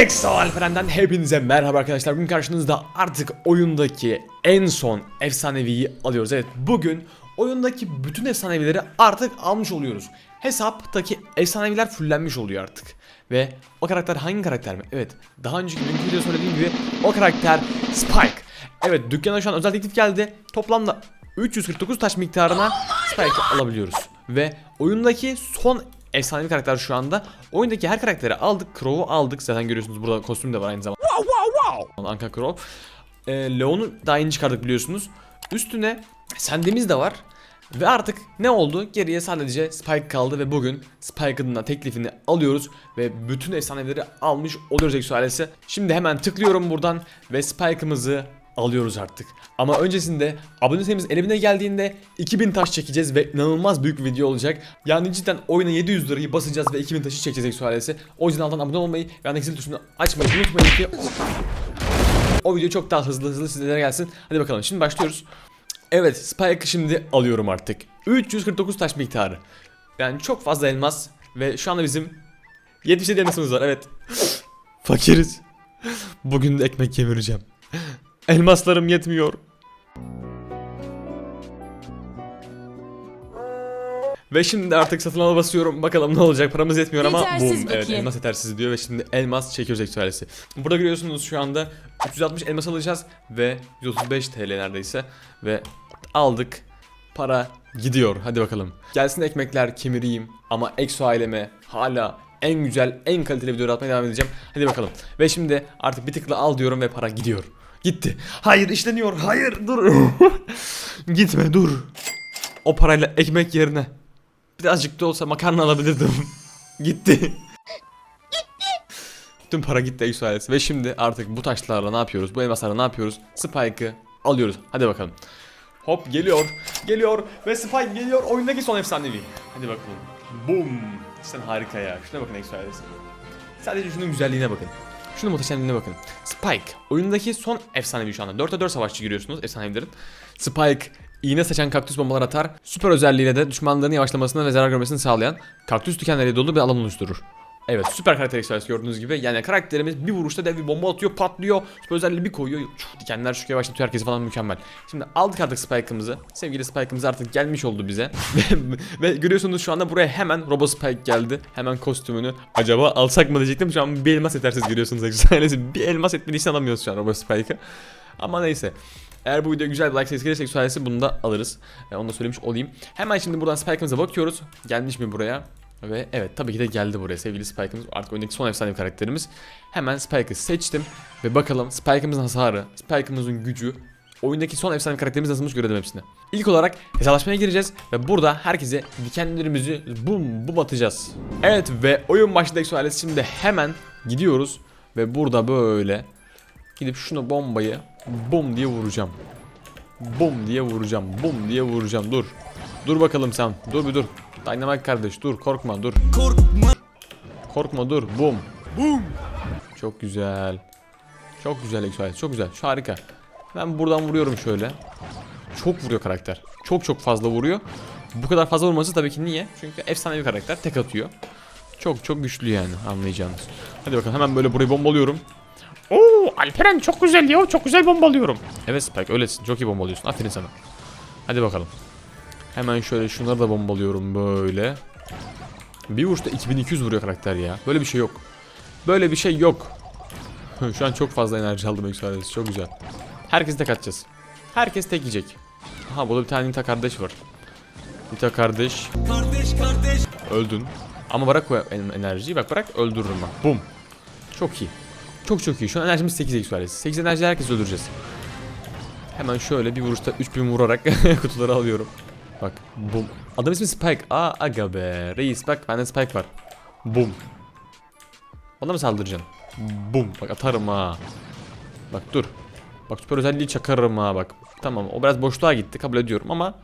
Exo Alperen'den hepinize merhaba arkadaşlar. Bugün karşınızda artık oyundaki en son efsaneviyi alıyoruz. Evet bugün oyundaki bütün efsanevileri artık almış oluyoruz. Hesaptaki efsaneviler fullenmiş oluyor artık. Ve o karakter hangi karakter mi? Evet daha önceki dünkü videoda söylediğim gibi o karakter Spike. Evet dükkana şu an özel teklif geldi. Toplamda 349 taş miktarına Spike'ı alabiliyoruz. Ve oyundaki son efsanevi karakter şu anda. Oyundaki her karakteri aldık. Crow'u aldık. Zaten görüyorsunuz burada kostüm de var aynı zamanda. Wow wow wow. Anka Crow. Ee, Leon'u daha yeni çıkardık biliyorsunuz. Üstüne Sendemiz de var. Ve artık ne oldu? Geriye sadece Spike kaldı ve bugün Spike'ın da teklifini alıyoruz ve bütün efsaneleri almış oluyoruz Exo ailesi. Şimdi hemen tıklıyorum buradan ve Spike'ımızı alıyoruz artık. Ama öncesinde abone sayımız elimine geldiğinde 2000 taş çekeceğiz ve inanılmaz büyük bir video olacak. Yani cidden oyuna 700 lirayı basacağız ve 2000 taşı çekeceğiz Exo ailesi. O yüzden alttan abone olmayı ve yan zil tuşunu açmayı unutmayın ki o video çok daha hızlı hızlı sizlere gelsin. Hadi bakalım şimdi başlıyoruz. Evet Spike'ı şimdi alıyorum artık. 349 taş miktarı. Yani çok fazla elmas ve şu anda bizim 77 elmasımız var evet. Fakiriz. Bugün ekmek kemireceğim. Elmaslarım yetmiyor. Ve şimdi artık satın alma basıyorum. Bakalım ne olacak. Paramız yetmiyor ama Yetersiz boom. Evet elmas yetersiz diyor ve şimdi elmas çekiyoruz eksualesi. Burada görüyorsunuz şu anda 360 elmas alacağız ve 135 TL neredeyse ve aldık. Para gidiyor. Hadi bakalım. Gelsin ekmekler kemireyim ama Exo aileme hala en güzel, en kaliteli video atmaya devam edeceğim. Hadi bakalım. Ve şimdi artık bir tıkla al diyorum ve para gidiyor. Gitti. Hayır işleniyor. Hayır dur. Gitme dur. O parayla ekmek yerine birazcık da olsa makarna alabilirdim. gitti. Tüm para gitti ailesi. Ve şimdi artık bu taşlarla ne yapıyoruz? Bu elmaslarla ne yapıyoruz? Spike'ı alıyoruz. Hadi bakalım. Hop geliyor. Geliyor. Ve Spike geliyor. Oyundaki son efsanevi. Hadi bakalım. Boom. Sen harika ya. Şuna bakın ailesi. Sadece şunun güzelliğine bakın. Şunun muhteşemliğine bakın. Spike. Oyundaki son efsanevi şu anda. 4'e 4 savaşçı görüyorsunuz efsanevilerin. Spike iğne saçan kaktüs bombalar atar. Süper özelliğiyle de düşmanların yavaşlamasını ve zarar görmesini sağlayan kaktüs dikenleriyle dolu bir alan oluşturur. Evet süper karakter ekstrası gördüğünüz gibi. Yani karakterimiz bir vuruşta dev bir bomba atıyor patlıyor. Süper özelliği bir koyuyor. Çuf, dikenler çıkıyor yavaşlatıyor herkesi falan mükemmel. Şimdi aldık artık Spike'ımızı. Sevgili Spike'ımız artık gelmiş oldu bize. Ve, görüyorsunuz şu anda buraya hemen Robo Spike geldi. Hemen kostümünü acaba alsak mı diyecektim. Şu an bir elmas yetersiz görüyorsunuz ekstrası bir elmas etmediği için alamıyoruz şu an Robo Spike'ı. Ama neyse. Eğer bu video güzel bir like sayısı gelirse sayesinde bunu da alırız. E, onu da söylemiş olayım. Hemen şimdi buradan Spike'ımıza bakıyoruz. Gelmiş mi buraya? Ve evet tabii ki de geldi buraya sevgili Spike'ımız. Artık oyundaki son efsane karakterimiz. Hemen Spike'ı seçtim. Ve bakalım Spike'ımızın hasarı, Spike'ımızın gücü, oyundaki son efsane karakterimiz nasılmış görelim hepsini. İlk olarak hesaplaşmaya gireceğiz ve burada herkese dikenlerimizi bum bum atacağız. Evet ve oyun Exo ailesi şimdi hemen gidiyoruz ve burada böyle gidip şunu bombayı bum diye vuracağım. Bum diye vuracağım. Bum diye vuracağım. Dur. Dur bakalım sen. Dur bir dur. Dynamite kardeş dur korkma dur. Korkma. Korkma dur. Bum. Bum. Çok güzel. Çok güzel Exoales. Çok güzel. Şu harika. Ben buradan vuruyorum şöyle. Çok vuruyor karakter. Çok çok fazla vuruyor. Bu kadar fazla vurması tabii ki niye? Çünkü efsane bir karakter. Tek atıyor. Çok çok güçlü yani anlayacağınız. Hadi bakalım hemen böyle burayı bombalıyorum. Oo Alperen çok güzel ya. Çok güzel bombalıyorum. Evet Spike öylesin. Çok iyi bombalıyorsun. Aferin sana. Hadi bakalım. Hemen şöyle şunları da bombalıyorum böyle. Bir vuruşta 2200 vuruyor karakter ya. Böyle bir şey yok. Böyle bir şey yok. Şu an çok fazla enerji aldım Exoales. Çok güzel. Herkes tek atacağız. Herkes tek yiyecek. Aha burada bir tane Nita kardeş var. Nita kardeş. Kardeş kardeş. Öldün. Ama bırak o en- enerjiyi bak bırak öldürürüm bak. Bum. Çok iyi. Çok çok iyi. Şu an enerjimiz 8 Exoales. 8 enerjiyle herkes öldüreceğiz. Hemen şöyle bir vuruşta 3000 vurarak kutuları alıyorum. Bak bum. Adam ismi Spike. Aa aga be. Reis bak bende Spike var. Bum. Bana mı saldıracaksın? Bum. Bak atarım ha. Bak dur. Bak süper özelliği çakarım ha bak. Tamam o biraz boşluğa gitti kabul ediyorum ama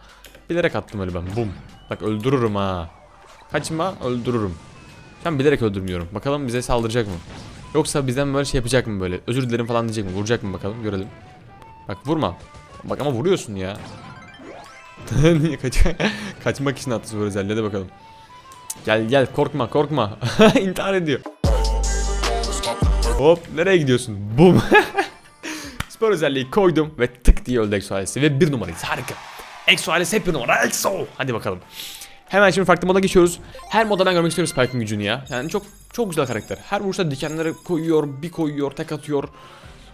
bilerek attım öyle ben. Bum. Bak öldürürüm ha. Kaçma öldürürüm. Ben bilerek öldürmüyorum. Bakalım bize saldıracak mı? Yoksa bizden böyle şey yapacak mı böyle? Özür dilerim falan diyecek mi? Vuracak mı bakalım görelim. Bak vurma. Bak ama vuruyorsun ya. Kaç kaçmak için attı süper özelliği hadi bakalım. Gel gel korkma korkma. İntihar ediyor. Hop nereye gidiyorsun? Bum. Spor özelliği koydum ve tık diye öldü Exo ve bir numarayız harika. Exo ailesi hep bir numara Exo. Hadi bakalım. Hemen şimdi farklı moda geçiyoruz. Her moda ben görmek istiyorum Spike'ın gücünü ya. Yani çok çok güzel karakter. Her vuruşta dikenleri koyuyor, bir koyuyor, tek atıyor.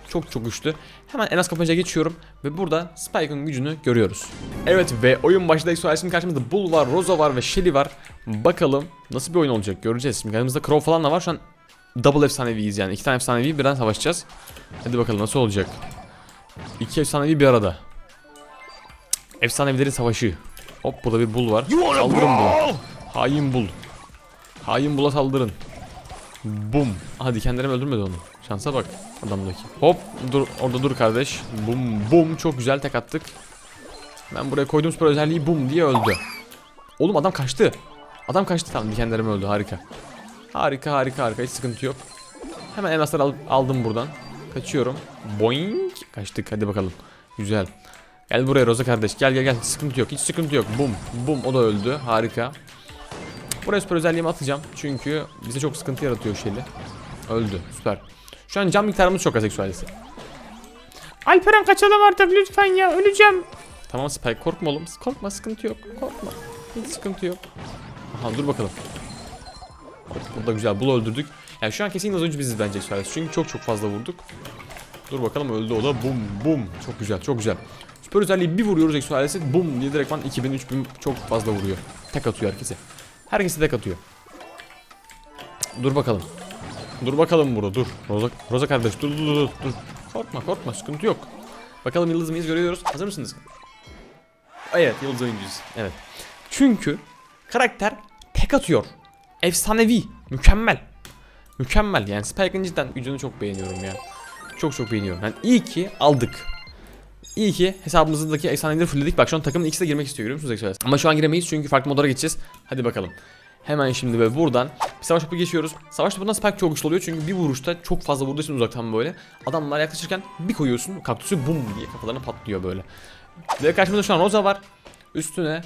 Çok çok güçlü. Hemen en az kapmaca geçiyorum ve burada Spike'ın gücünü görüyoruz. Evet ve oyun başında Exo ailesinin karşımızda Bull var, Rosa var ve Shelly var. Bakalım nasıl bir oyun olacak göreceğiz. Şimdi yanımızda Crow falan da var. Şu an double efsaneviyiz yani. iki tane efsanevi birden savaşacağız. Hadi bakalım nasıl olacak. İki efsanevi bir arada. Efsanevilerin savaşı. Hop burada bir bul var. Saldırın bul. Hain bul. Hain bula saldırın. Bum. Aha dikenlerim öldürmedi onu. Şansa bak adamdaki. Hop dur orada dur kardeş. Bum bum çok güzel tek attık. Ben buraya koyduğum süper özelliği bum diye öldü. Oğlum adam kaçtı. Adam kaçtı tamam dikenlerim öldü harika. Harika harika harika hiç sıkıntı yok. Hemen elmasları alıp aldım buradan. Kaçıyorum. Boing. Kaçtık hadi bakalım. Güzel. Gel buraya Roza kardeş. Gel gel gel. Sıkıntı yok. Hiç sıkıntı yok. Bum. Bum. O da öldü. Harika. Buraya süper özelliğimi atacağım. Çünkü bize çok sıkıntı yaratıyor şeyli. Öldü. Süper. Şu an can miktarımız çok az seksualisi. Alperen kaçalım artık lütfen ya öleceğim. Tamam Spike korkma oğlum. Korkma sıkıntı yok. Korkma. Hiç sıkıntı yok. Aha dur bakalım. Burada güzel. Bul öldürdük. Yani şu an kesin az önce biziz bence Express. Çünkü çok çok fazla vurduk. Dur bakalım öldü o da. Bum bum. Çok güzel çok güzel. Süper özelliği bir vuruyoruz Express'e. Bum diye direktman 2000 3000 çok fazla vuruyor. Tek atıyor herkese. Herkese tek atıyor. Dur bakalım. Dur bakalım burada dur. Roza, Roza kardeş dur dur dur dur. Korkma korkma sıkıntı yok. Bakalım yıldız mıyız görüyoruz. Hazır mısınız? Evet yıldız oyuncuyuz. Evet. Çünkü karakter tek atıyor. Efsanevi. Mükemmel. Mükemmel yani Spike'ın cidden gücünü çok beğeniyorum ya. Çok çok beğeniyorum. Yani iyi ki aldık. İyi ki hesabımızdaki efsaneleri fullledik. Bak şu an takımın ikisi de girmek istiyor görüyor musunuz? Ama şu an giremeyiz çünkü farklı modlara geçeceğiz. Hadi bakalım. Hemen şimdi ve buradan bir savaş topu geçiyoruz. Savaş topundan Spike çok güçlü oluyor çünkü bir vuruşta çok fazla vurduğu için uzaktan böyle. Adamlar yaklaşırken bir koyuyorsun kaktüsü bum diye kafalarına patlıyor böyle. Ve karşımızda şu an Rosa var. Üstüne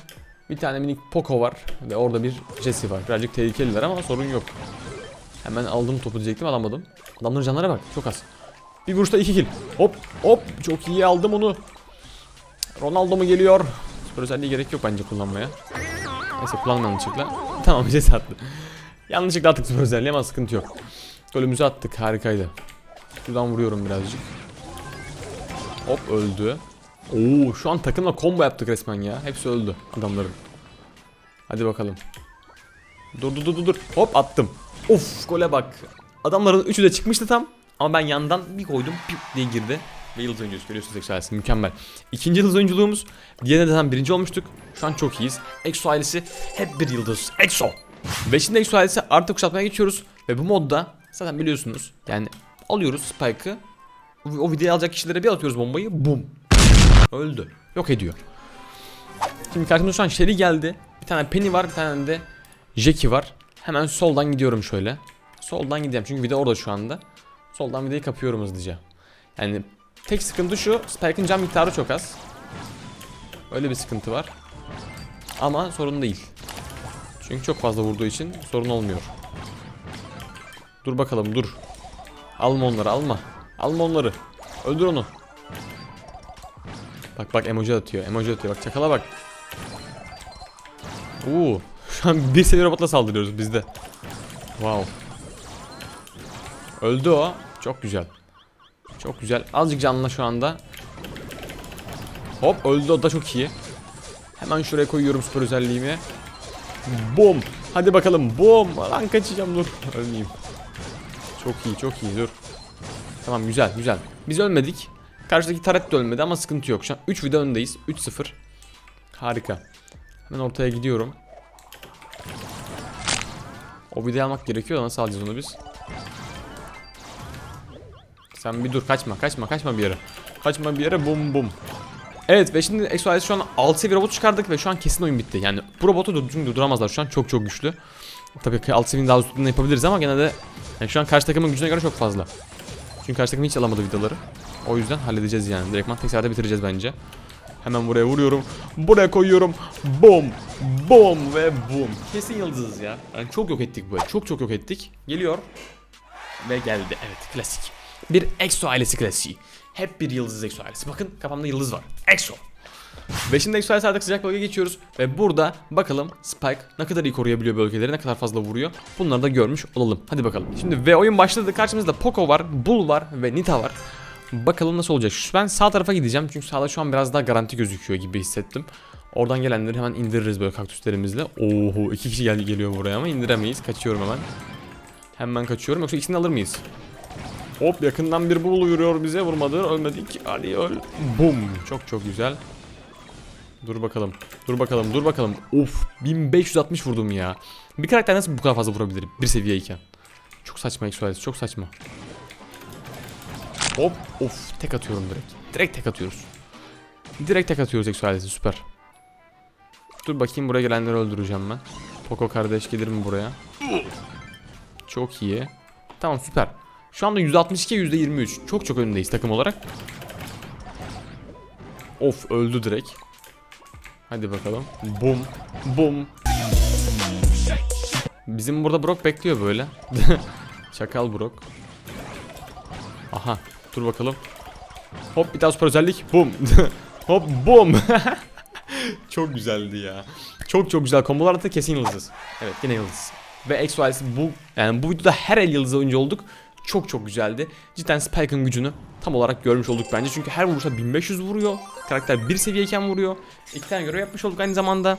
bir tane minik Poco var ve orada bir Jesse var. Birazcık tehlikeliler ama sorun yok. Hemen aldım topu diyecektim alamadım. Adamların canlara bak çok az. Bir vuruşta iki kill. Hop hop çok iyi aldım onu. Ronaldo mu geliyor? Süper özelliği gerek yok bence kullanmaya. Neyse kullanma yanlışlıkla. Tamam Jesse attı. Yanlışlıkla attık süper özelliği ama sıkıntı yok. Golümüzü attık harikaydı. Şuradan vuruyorum birazcık. Hop öldü. Oo şu an takımla combo yaptık resmen ya. Hepsi öldü adamların. Hadi bakalım. Dur dur dur dur. Hop attım. Of gole bak. Adamların üçü de çıkmıştı tam. Ama ben yandan bir koydum pip diye girdi. Ve yıldız oyuncusu görüyorsunuz Exo mükemmel. İkinci yıldız oyunculuğumuz. Diğerine tam birinci olmuştuk. Şu an çok iyiyiz. Exo ailesi hep bir yıldız. Exo. Ve şimdi Exo ailesi artık kuşatmaya geçiyoruz. Ve bu modda zaten biliyorsunuz. Yani alıyoruz Spike'ı. O videoyu alacak kişilere bir atıyoruz bombayı. Bum. Öldü. Yok ediyor. Şimdi karşımda şu an Shelly geldi. Bir tane Penny var, bir tane de Jackie var. Hemen soldan gidiyorum şöyle. Soldan gideceğim çünkü video orada şu anda. Soldan videoyu kapıyorum hızlıca. Yani tek sıkıntı şu, Spike'ın can miktarı çok az. Öyle bir sıkıntı var. Ama sorun değil. Çünkü çok fazla vurduğu için sorun olmuyor. Dur bakalım dur. Alma onları alma. Alma onları. Öldür onu. Bak bak emoji atıyor. Emoji atıyor. Bak çakala bak. Oo. Şu an bir seviye robotla saldırıyoruz biz de. Wow. Öldü o. Çok güzel. Çok güzel. Azıcık canlı şu anda. Hop öldü o da çok iyi. Hemen şuraya koyuyorum süper özelliğimi. Bom. Hadi bakalım. Bom. Lan kaçacağım dur. Ölmeyeyim. Çok iyi çok iyi dur. Tamam güzel güzel. Biz ölmedik. Karşıdaki taret de ölmedi ama sıkıntı yok. Şu an 3 video öndeyiz. 3-0. Harika. Hemen ortaya gidiyorum. O videoyu almak gerekiyor da nasıl alacağız onu biz? Sen bir dur kaçma kaçma kaçma bir yere. Kaçma bir yere bum bum. Evet ve şimdi Exo şu an 6 seviye robot çıkardık ve şu an kesin oyun bitti. Yani bu robotu çünkü durduramazlar şu an çok çok güçlü. Tabii ki 6 seviyenin daha üstünde yapabiliriz ama gene de yani şu an karşı takımın gücüne göre çok fazla. Çünkü karşı takım hiç alamadı vidaları. O yüzden halledeceğiz yani. Direktman tek seferde bitireceğiz bence. Hemen buraya vuruyorum. Buraya koyuyorum. Bom. Bom ve bum. Kesin yıldızız ya. Yani çok yok ettik böyle. Çok çok yok ettik. Geliyor. ve geldi. Evet klasik. Bir EXO ailesi klasiği. Hep bir yıldız EXO ailesi. Bakın kafamda yıldız var. EXO. Ve şimdi EXO ailesi artık sıcak bölgeye geçiyoruz. Ve burada bakalım Spike ne kadar iyi koruyabiliyor bölgeleri, ne kadar fazla vuruyor. Bunları da görmüş olalım. Hadi bakalım. Şimdi ve oyun başladı. Karşımızda Poco var, Bull var ve Nita var. Bakalım nasıl olacak. Ben sağ tarafa gideceğim çünkü sağda şu an biraz daha garanti gözüküyor gibi hissettim. Oradan gelenleri hemen indiririz böyle kaktüslerimizle. Oho iki kişi gel geliyor buraya ama indiremeyiz. Kaçıyorum hemen. Hemen kaçıyorum yoksa ikisini alır mıyız? Hop yakından bir bul yürüyor bize. Vurmadı ölmedik hadi öl. Bum. Çok çok güzel. Dur bakalım. Dur bakalım dur bakalım. Of 1560 vurdum ya. Bir karakter nasıl bu kadar fazla vurabilir bir seviyeyken? Çok saçma Exoales çok saçma. Hop of tek atıyorum direkt. Direkt tek atıyoruz. Direkt tek atıyoruz Exoales'i süper. Dur bakayım buraya gelenleri öldüreceğim ben. Poco kardeş gelir mi buraya? Çok iyi. Tamam süper şu anda 162 %23. Çok çok önündeyiz takım olarak. Of öldü direkt. Hadi bakalım. Bum. Bum. Bizim burada Brock bekliyor böyle. Çakal Brock. Aha. Dur bakalım. Hop bir daha süper özellik. Bum. Hop bum. çok güzeldi ya. Çok çok güzel kombolar da kesin yıldız. Evet yine yıldız. Ve Exoales'i bu yani bu videoda her el yıldız oyuncu olduk. Çok çok güzeldi. Cidden Spike'ın gücünü tam olarak görmüş olduk bence. Çünkü her vuruşta 1500 vuruyor. Karakter bir seviyeyken vuruyor. İki tane görev yapmış olduk aynı zamanda.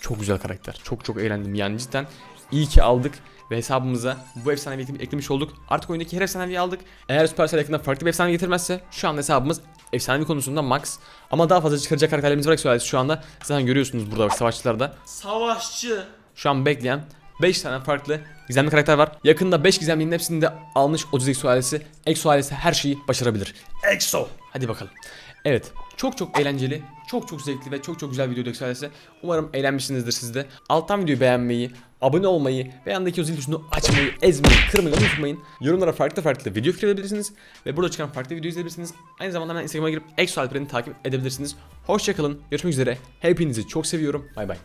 Çok güzel karakter. Çok çok eğlendim yani cidden. İyi ki aldık ve hesabımıza bu efsanevi ekle- eklemiş olduk. Artık oyundaki her efsaneviyi aldık. Eğer Supercell yakında farklı bir efsane getirmezse şu anda hesabımız efsanevi konusunda max. Ama daha fazla çıkaracak karakterlerimiz var Exoales şu anda. Zaten görüyorsunuz burada savaşçılarda. Savaşçı. Şu an bekleyen 5 tane farklı gizemli karakter var. Yakında 5 gizemlinin hepsini de almış Odyssey Exo ailesi. Exo ailesi her şeyi başarabilir. EXO. Hadi bakalım. Evet. Çok çok eğlenceli, çok çok zevkli ve çok çok güzel Exo ailesi. Umarım eğlenmişsinizdir siz de. Alttan videoyu beğenmeyi, abone olmayı ve yandaki o zil tuşunu açmayı, ezmeyi, kırmayı unutmayın. Yorumlara farklı farklı video fikir verebilirsiniz. Ve burada çıkan farklı video izleyebilirsiniz. Aynı zamanda hemen Instagram'a girip Exo Alperen'i takip edebilirsiniz. Hoşçakalın. Görüşmek üzere. Hepinizi çok seviyorum. Bay bay.